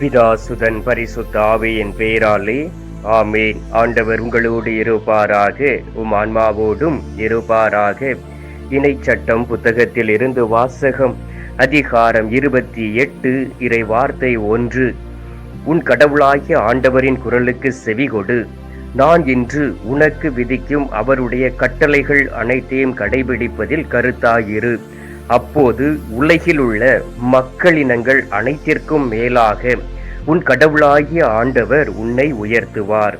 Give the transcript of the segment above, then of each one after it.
பிதாசுதன் பரிசுத்த ஆவியின் பெயராலே ஆமேன். ஆண்டவர் உங்களோடு இருப்பாராக உம் ஆன்மாவோடும் இருப்பாராக. இணைச்சட்டம் புத்தகத்தில் இருந்து வாசகம் அதிகாரம் இருபத்தி எட்டு இறை வார்த்தை ஒன்று. உன் கடவுளாகிய ஆண்டவரின் குரலுக்கு செவிகொடு நான் இன்று உனக்கு விதிக்கும் அவருடைய கட்டளைகள் அனைத்தையும் கடைபிடிப்பதில் கருத்தாயிரு. அப்போது உலகில் உள்ள மக்களினங்கள் அனைத்திற்கும் மேலாக உன் கடவுளாகிய ஆண்டவர் உன்னை உயர்த்துவார்.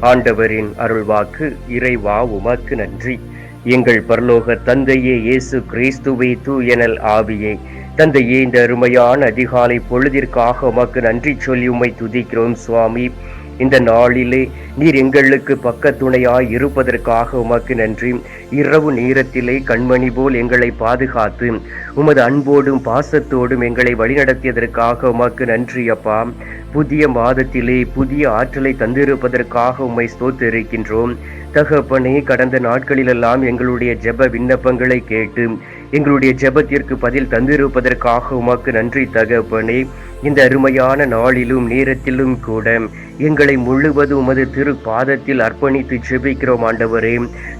ஆண்டவரின் அருள்வாக்கு இறைவா உமக்கு நன்றி. எங்கள் பரலோக தந்தையே இயேசு கிறிஸ்துவை தூயனல் ஆவியே. தந்தையே இந்த அருமையான அதிகாலை பொழுதிற்காக உமக்கு நன்றி சொல்லி உம்மை துதிக்கிறோம் சுவாமி. இந்த நாளிலே நீர் எங்களுக்கு பக்கத்துணையாய் இருப்பதற்காக உமக்கு நன்றி. இரவு நேரத்திலே கண்மணி போல் எங்களை பாதுகாத்து உமது அன்போடும் பாசத்தோடும் எங்களை வழிநடத்தியதற்காக உமக்கு நன்றி அப்பா. புதிய மாதத்திலே புதிய ஆற்றலை தந்திருப்பதற்காக உம்மை ஸ்தோத்திருக்கின்றோம். தகப்பனே கடந்த நாட்களிலெல்லாம் எங்களுடைய ஜெப விண்ணப்பங்களை கேட்டு எங்களுடைய ஜெபத்திற்கு பதில் தந்திருப்பதற்காக உமக்கு நன்றி தகப்பனே. இந்த அருமையான நாளிலும் நேரத்திலும் கூட எங்களை முழுவதும் உமது திரு பாதத்தில் அர்ப்பணித்து செபிக்கிறோம் ஆண்டவரே.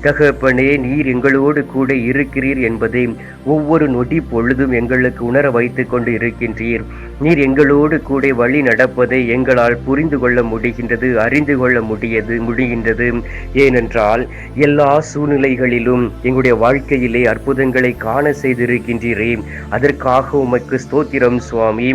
தகப்பனே நீர் எங்களோடு கூட இருக்கிறீர் என்பதை ஒவ்வொரு நொடி பொழுதும் எங்களுக்கு உணர வைத்து கொண்டு இருக்கின்றீர். நீர் எங்களோடு கூட வழி நடப்பதை எங்களால் புரிந்து கொள்ள முடிகின்றது அறிந்து கொள்ள முடியது முடிகின்றது. ஏனென்றால் எல்லா சூழ்நிலைகளிலும் எங்களுடைய வாழ்க்கையிலே அற்புதங்களை காண செய்திருக்கின்றீரே. அதற்காக உமக்கு ஸ்தோத்திரம் சுவாமி.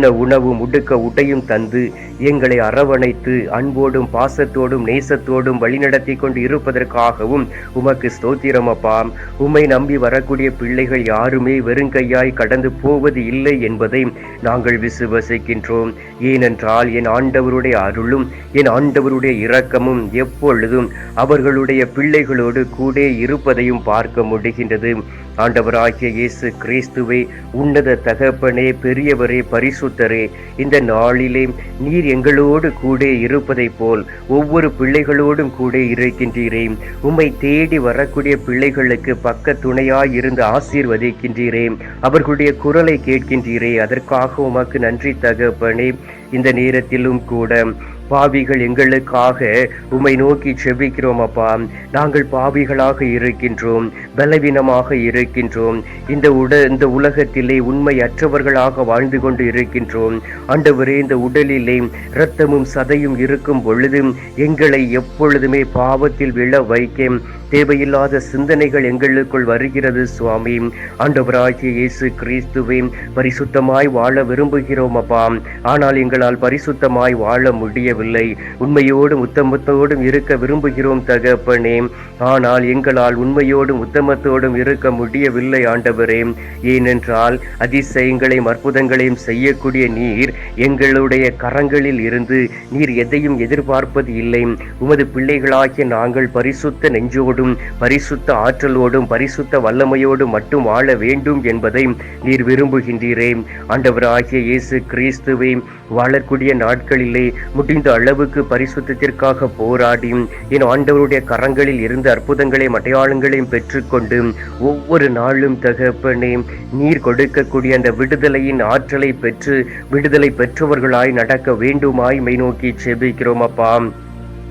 உண்ண உணவும் உடுக்க உடையும் தந்து எங்களை அரவணைத்து அன்போடும் பாசத்தோடும் நேசத்தோடும் வழிநடத்தி கொண்டு இருப்பதற்காகவும் உமக்கு ஸ்தோத்திரம் அப்பா. உம்மை நம்பி வரக்கூடிய பிள்ளைகள் யாருமே வெறுங்கையாய் கடந்து போவது இல்லை என்பதை நாங்கள் விசுவசிக்கின்றோம். ஏனென்றால் என் ஆண்டவருடைய அருளும் என் ஆண்டவருடைய இரக்கமும் எப்பொழுதும் அவர்களுடைய பிள்ளைகளோடு கூட இருப்பதையும் பார்க்க முடிகின்றது. ஆண்டவராகிய இயேசு கிறிஸ்துவே உன்னத தகப்பனே பெரியவரே பரிசுத்தரே இந்த நாளிலே நீர் எங்களோடு கூட இருப்பதைப் போல் ஒவ்வொரு பிள்ளைகளோடும் கூட இருக்கின்றீரே. உம்மை தேடி வரக்கூடிய பிள்ளைகளுக்கு பக்க துணையாய் இருந்து ஆசீர்வதிக்கின்றீரே. அவர்களுடைய குரலை கேட்கின்றீரே. அதற்காக உமக்கு நன்றி தகப்பனே. இந்த நேரத்திலும் கூட பாவிகள் எங்களுக்காக உம்மை நோக்கி செபிக்கிறோம் அப்பா. நாங்கள் பாவிகளாக இருக்கின்றோம் பலவீனமாக இருக்கின்றோம். இந்த உட இந்த உலகத்திலே உண்மையற்றவர்களாக வாழ்ந்து கொண்டு இருக்கின்றோம். ஆண்டவரே இந்த உடலிலே இரத்தமும் சதையும் இருக்கும் பொழுதும் எங்களை எப்பொழுதுமே பாவத்தில் விழ வைக்க தேவையில்லாத சிந்தனைகள் எங்களுக்குள் வருகிறது சுவாமி. ஆண்டவராகிய இயேசு கிறிஸ்துவே பரிசுத்தமாய் வாழ விரும்புகிறோம் அப்பா. ஆனால் எங்களால் பரிசுத்தமாய் வாழ முடியவில்லை. உண்மையோடும் உத்தமத்தோடும் இருக்க விரும்புகிறோம் தகப்பனே. ஆனால் எங்களால் உண்மையோடும் உத்தமத்தோடும் இருக்க முடியவில்லை ஆண்டவரே. ஏனென்றால் அதிசயங்களையும் அற்புதங்களையும் செய்யக்கூடிய நீர் எங்களுடைய கரங்களில் இருந்து நீர் எதையும் எதிர்பார்ப்பது இல்லை. உமது பிள்ளைகளாகிய நாங்கள் பரிசுத்த நெஞ்சோடும் பரிசுத்த ஆற்றலோடும் பரிசுத்த வல்லமையோடும் மட்டும் வாழ வேண்டும் என்பதை நீர் விரும்புகின்றீரே. ஆண்டவராகிய இயேசு கிறிஸ்துவை வாழக்கூடிய நாட்களிலே முடிந்த அளவுக்கு பரிசுத்திற்காக போராடி என் ஆண்டவருடைய கரங்களில் இருந்து அற்புதங்களையும் அடையாளங்களையும் பெற்றுக்கொண்டு ஒவ்வொரு நாளும் தகப்பனே நீர் கொடுக்கக்கூடிய அந்த விடுதலையின் ஆற்றலை பெற்று விடுதலை பெற்றவர்களாய் நடக்க வேண்டுமாய் மை நோக்கி செபிக்கிறோம் அப்பா.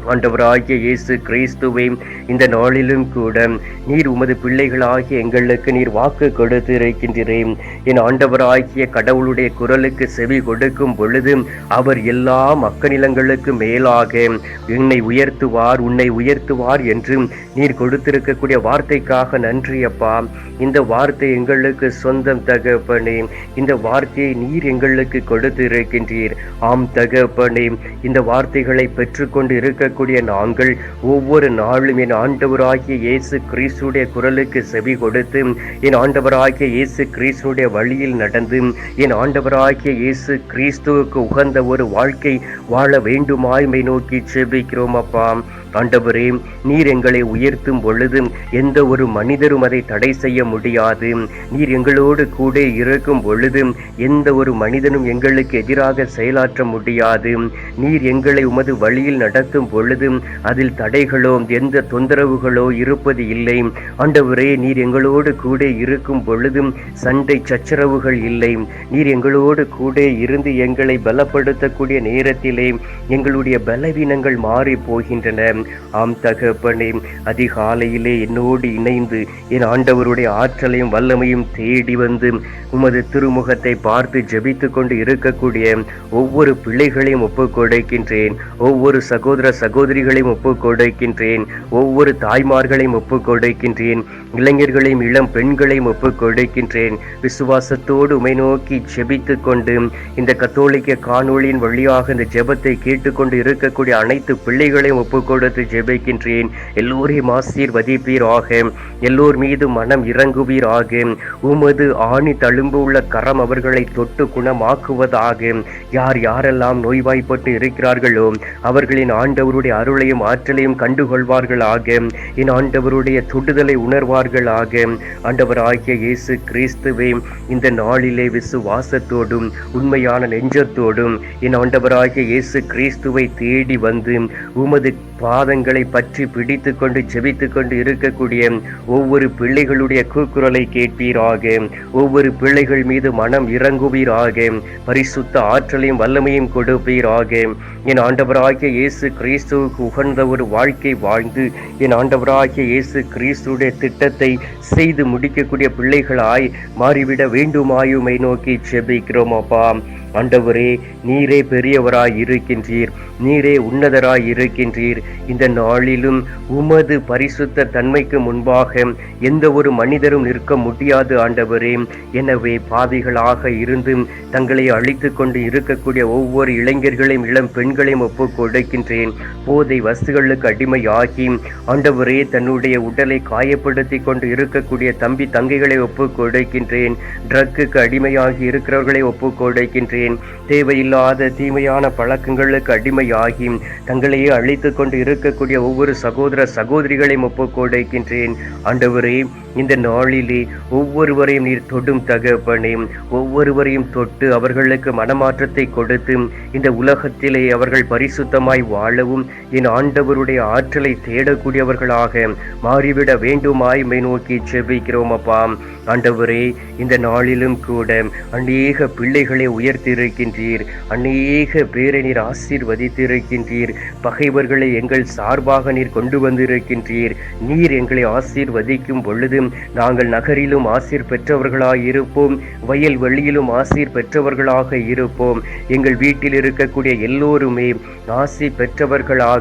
ஆண்டவராகிய இயேசு கிறிஸ்துவை இந்த நாளிலும் கூட நீர் உமது பிள்ளைகளாகிய எங்களுக்கு நீர் வாக்கு கொடுத்து இருக்கின்றேன் என் ஆண்டவராகிய கடவுளுடைய குரலுக்கு செவி கொடுக்கும் பொழுது அவர் எல்லா மக்களிலங்களுக்கு மேலாக என்னை உயர்த்துவார் உன்னை உயர்த்துவார் என்று நீர் கொடுத்திருக்கக்கூடிய வார்த்தைக்காக நன்றி அப்பா இந்த வார்த்தை எங்களுக்கு சொந்தம் தகப்பனே இந்த வார்த்தையை நீர் எங்களுக்கு கொடுத்து இருக்கின்றீர் ஆம் தகப்பனே இந்த வார்த்தைகளை பெற்றுக்கொண்டு இருக்க இருக்கக்கூடிய நாங்கள் ஒவ்வொரு நாளும் என் ஆண்டவராகிய இயேசு கிறிஸ்துடைய குரலுக்கு செவி கொடுத்து என் ஆண்டவராகிய இயேசு கிறிஸ்துடைய வழியில் நடந்து என் ஆண்டவராகிய இயேசு கிறிஸ்துவுக்கு உகந்த ஒரு வாழ்க்கை வாழ வேண்டுமாய்மை நோக்கி செபிக்கிறோம் அப்பா. ஆண்டவரே நீர் எங்களை உயர்த்தும் பொழுது எந்த ஒரு மனிதரும் அதை தடை செய்ய முடியாது. நீர் எங்களோடு கூட இருக்கும் பொழுது எந்த ஒரு மனிதனும் எங்களுக்கு எதிராக செயலாற்ற முடியாது. நீர் எங்களை உமது வழியில் நடத்தும் பொழுது அதில் தடைகளோ எந்த தொந்தரவுகளோ இருப்பது இல்லை. ஆண்டவரே நீர் எங்களோடு கூட இருக்கும் பொழுதும் சண்டை சச்சரவுகள் இல்லை. நீர் எங்களோடு கூட இருந்து எங்களை பலப்படுத்தக்கூடிய நேரத்திலே எங்களுடைய பலவீனங்கள் மாறி போகின்றன. ஆம் தகப்பனே அதிகாலையிலே என்னோடு இணைந்து என் ஆண்டவருடைய ஆற்றலையும் வல்லமையும் தேடி வந்து உமது திருமுகத்தை பார்த்து ஜபித்து கொண்டு இருக்கக்கூடிய ஒவ்வொரு பிள்ளைகளையும் ஒப்புக் கொடுக்கின்றேன் ஒவ்வொரு சகோதர சகோதரிகளையும் ஒப்புக் கொடுக்கின்றேன் ஒவ்வொரு தாய்மார்களையும் ஒப்புக் கொடுக்கின்றேன் இளைஞர்களையும் இளம் பெண்களையும் ஒப்புக் கொடுக்கின்றேன் விசுவாசத்தோடு உமை நோக்கி ஜெபித்து கொண்டு இந்த கத்தோலிக்க காணொளியின் வழியாக இந்த ஜெபத்தை கேட்டுக்கொண்டு இருக்கக்கூடிய அனைத்து பிள்ளைகளையும் ஒப்புக் கொடுத்து ஜெபிக்கின்றேன். எல்லோரையும் ஆசீர்வதிப்பீராக. எல்லோர் மீது மனம் இறங்குவீராக. உமது ஆணி தழும்பு உள்ள கரம் அவர்களை தொட்டு குணமாக்குவதாக. யார் யாரெல்லாம் நோய்வாய்ப்பட்டு இருக்கிறார்களோ அவர்களின் ஆண்டவருடைய அருளையும் ஆற்றலையும் கண்டுகொள்வார்களாக. என் ஆண்டவருடைய தொடுதலை உணர்வார்களாக. ஆண்டவராகிய இயேசு கிறிஸ்துவே இந்த நாளிலே விசுவாசத்தோடும் உண்மையான நெஞ்சத்தோடும் என் ஆண்டவராகிய இயேசு கிறிஸ்துவை தேடி வந்து உமது பா பாதங்களை பற்றி பிடித்து கொண்டு ஜெபித்து கொண்டு இருக்கக்கூடிய ஒவ்வொரு பிள்ளைகளுடைய கூக்குரலை கேட்பீராக. ஒவ்வொரு பிள்ளைகள் மீது மனம் இறங்குவீராக. பரிசுத்த ஆற்றலையும் வல்லமையும் கொடுப்பீராக. என் ஆண்டவராகிய இயேசு கிறிஸ்துவுக்கு உகந்த ஒரு வாழ்க்கை வாழ்ந்து என் ஆண்டவராகிய இயேசு கிறிஸ்துடைய திட்டத்தை செய்து முடிக்கக்கூடிய பிள்ளைகளாய் மாறிவிட வேண்டுமாயுமை நோக்கி ஜெபிக்கிறோம் அப்பா. ஆண்டவரே நீரே பெரியவராய் இருக்கின்றீர். நீரே உன்னதராய் இருக்கின்றீர். இந்த நாளிலும் உமது பரிசுத்த தன்மைக்கு முன்பாக எந்த ஒரு மனிதரும் நிற்க முடியாது ஆண்டவரே. எனவே பாவிகளாக இருந்தும் தங்களை அழித்து கொண்டு இருக்கக்கூடிய ஒவ்வொரு இளைஞர்களையும் இளம் பெண்களையும் ஒப்பு கொடுக்கின்றேன். போதை வஸ்துகளுக்கு அடிமையாகி ஆண்டவரே தன்னுடைய உடலை காயப்படுத்தி கொண்டு இருக்கக்கூடிய தம்பி தங்கைகளை ஒப்பு கொடுக்கின்றேன். ட்ரக்குக்கு அடிமையாகி இருக்கிறவர்களை ஒப்பு கொடுக்கின்றேன். தேவையில்லாத தீமையான பழக்கங்களுக்கு அடிமையாகி தங்களையே அழித்து கொண்டு இருக்கக்கூடிய ஒவ்வொரு சகோதர சகோதரிகளையும் ஒப்புக்கொடுக்கின்றேன் ஆண்டவரே இந்த நாளிலே ஒவ்வொருவரையும் நீர் தொடும் தகப்பனே ஒவ்வொருவரையும் தொட்டு அவர்களுக்கு மனமாற்றத்தை கொடுத்து இந்த உலகத்திலே அவர்கள் பரிசுத்தமாய் வாழவும் என் ஆண்டவருடைய ஆற்றலை தேடக்கூடியவர்களாக மாறிவிட வேண்டுமாய் மை நோக்கி செபிக்கிறோம் அப்பா. ஆண்டவரே இந்த நாளிலும் கூட அநேக பிள்ளைகளை உயர்த்தி வைத்திருக்கின்றீர் அநேக பேரை நீர் ஆசீர்வதித்திருக்கின்றீர். பகைவர்களை எங்கள் சார்பாக நீர் கொண்டு வந்திருக்கின்றீர் நீர் எங்களை ஆசீர்வதிக்கும் பொழுதும் நாங்கள் நகரிலும் ஆசீர் பெற்றவர்களாக இருப்போம். வயல் வெளியிலும் ஆசீர் பெற்றவர்களாக இருப்போம். எங்கள் வீட்டில் இருக்கக்கூடிய எல்லோருமே ஆசி பெற்றவர்களாக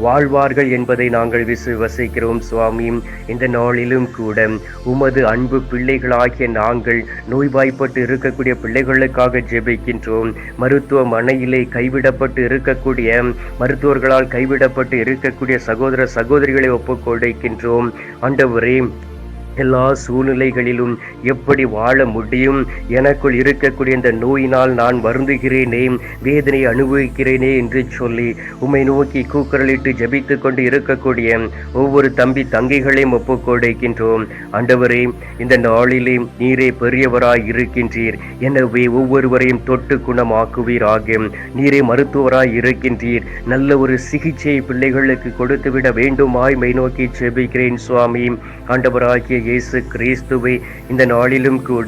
வாழ்வார்கள் என்பதை நாங்கள் விசுவசிக்கிறோம் சுவாமி. இந்த நாளிலும் கூட உமது அன்பு பிள்ளைகளாகிய நாங்கள் நோய்வாய்ப்பட்டு இருக்கக்கூடிய பிள்ளைகளுக்காக ஜெபி இருக்கின்றோம். மருத்துவமனையிலே கைவிடப்பட்டு இருக்கக்கூடிய மருத்துவர்களால் கைவிடப்பட்டு இருக்கக்கூடிய சகோதர சகோதரிகளை ஒப்புக்கொண்டிருக்கின்றோம் ஆண்டவரே எல்லா சூழ்நிலைகளிலும் எப்படி வாழ முடியும்? எனக்குள் இருக்கக்கூடிய இந்த நோயினால் நான் வருந்துகிறேனே வேதனை அனுபவிக்கிறேனே என்று சொல்லி உம்மை நோக்கி கூக்குரலிட்டு ஜபித்து கொண்டு இருக்கக்கூடிய ஒவ்வொரு தம்பி தங்கைகளையும் ஒப்புக்கொடுக்கின்றோம். அண்டவரே ஆண்டவரே இந்த நாளிலே நீரே பெரியவராய் இருக்கின்றீர். எனவே ஒவ்வொருவரையும் தொட்டு குணமாக்குவீராக. நீரே மருத்துவராய் இருக்கின்றீர். நல்ல ஒரு சிகிச்சை பிள்ளைகளுக்கு கொடுத்துவிட வேண்டுமாய் மை நோக்கி ஜெபிக்கிறேன் சுவாமி. ஆண்டவராகிய இயேசு கிறிஸ்துவை இந்த நாளிலும் கூட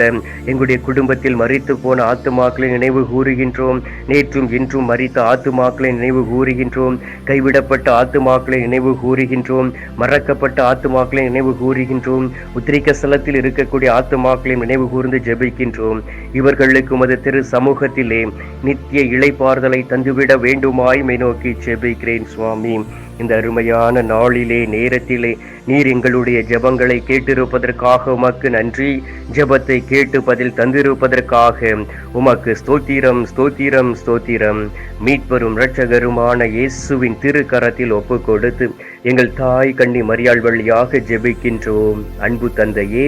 எங்களுடைய குடும்பத்தில் மறித்து போன ஆத்துமாக்களை நினைவு கூறுகின்றோம். நேற்றும் இன்றும் மறித்த ஆத்துமாக்களை நினைவு கூறுகின்றோம். கைவிடப்பட்ட ஆத்துமாக்களை நினைவு கூறுகின்றோம். மறக்கப்பட்ட ஆத்துமாக்களை நினைவு கூறுகின்றோம். உத்திரிக்க ஸ்தலத்தில் இருக்கக்கூடிய ஆத்துமாக்களை நினைவு கூர்ந்து ஜெபிக்கின்றோம். இவர்களுக்கு உமது திரு சமூகத்திலே நித்திய இளைப்பாறுதலை தந்துவிட வேண்டுமாய் மை நோக்கி ஜெபிக்கிறேன் சுவாமி. இந்த அருமையான நாளிலே நேரத்திலே நீர் எங்களுடைய ஜெபங்களை கேட்டிருப்பதற்காக உமக்கு நன்றி. ஜெபத்தை கேட்டு பதில் தந்திருப்பதற்காக உமக்கு ஸ்தோத்திரம் ஸ்தோத்திரம் ஸ்தோத்திரம். மீட்பரும் இரட்சகருமான இயேசுவின் திருக்கரத்தில் ஒப்பு கொடுத்து எங்கள் தாய் கண்ணி மரியாள் வழியாக ஜெபிக்கின்றோம். அன்பு தந்தையே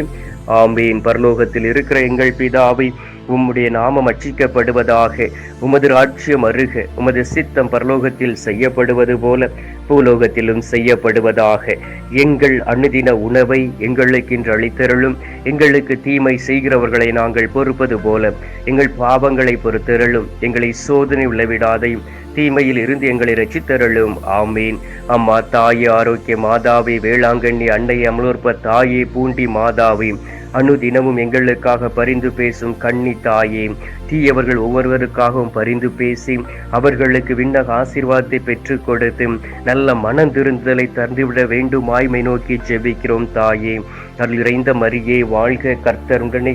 ஆம்பேன் பரலோகத்தில் இருக்கிற எங்கள் பிதாவை உம்முடைய நாமம் அச்சிக்கப்படுவதாக உமது ராட்சியம் அருக உமது சித்தம் பரலோகத்தில் செய்யப்படுவது போல பூலோகத்திலும் செய்யப்படுவதாக. எங்கள் அனுதின உணவை எங்களுக்கு இன்று அளித்தருளும். எங்களுக்கு தீமை செய்கிறவர்களை நாங்கள் பொறுப்பது போல எங்கள் பாவங்களை பொறுத்தருளும். எங்களை சோதனை உள்ளவிடாதையும் தீமையில் இருந்து எங்களை ரசித்தருளும் ஆமீன். அம்மா தாயே ஆரோக்கிய மாதாவை வேளாங்கண்ணி அன்னை அமலோற்ப தாயே பூண்டி மாதாவே அனுதினமும் எங்களுக்காக பரிந்து பேசும் கண்ணி தாயே தீயவர்கள் ஒவ்வொருவருக்காகவும் பரிந்து பேசி அவர்களுக்கு விண்ணக ஆசீர்வாதத்தை பெற்று கொடுத்து நல்ல மனந்திருந்தலை தந்துவிட வேண்டும் ஆய்மை நோக்கி ஜெபிக்கிறோம் தாயே. அருள் இறைந்த மரியே வாழ்க கர்த்தருடனே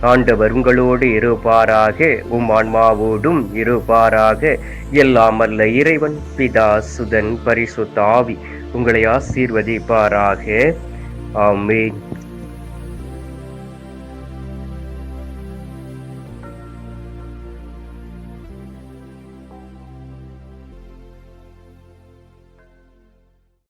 ஆண்டவர் உங்களோடு இருப்பாராக உம் ஆன்மாவோடும் இருப்பாராக. எல்லாம் இறைவன் பிதா சுதன் பரிசு தாவி உங்களை ஆசீர்வதிப்பாராக. ஆமேன்.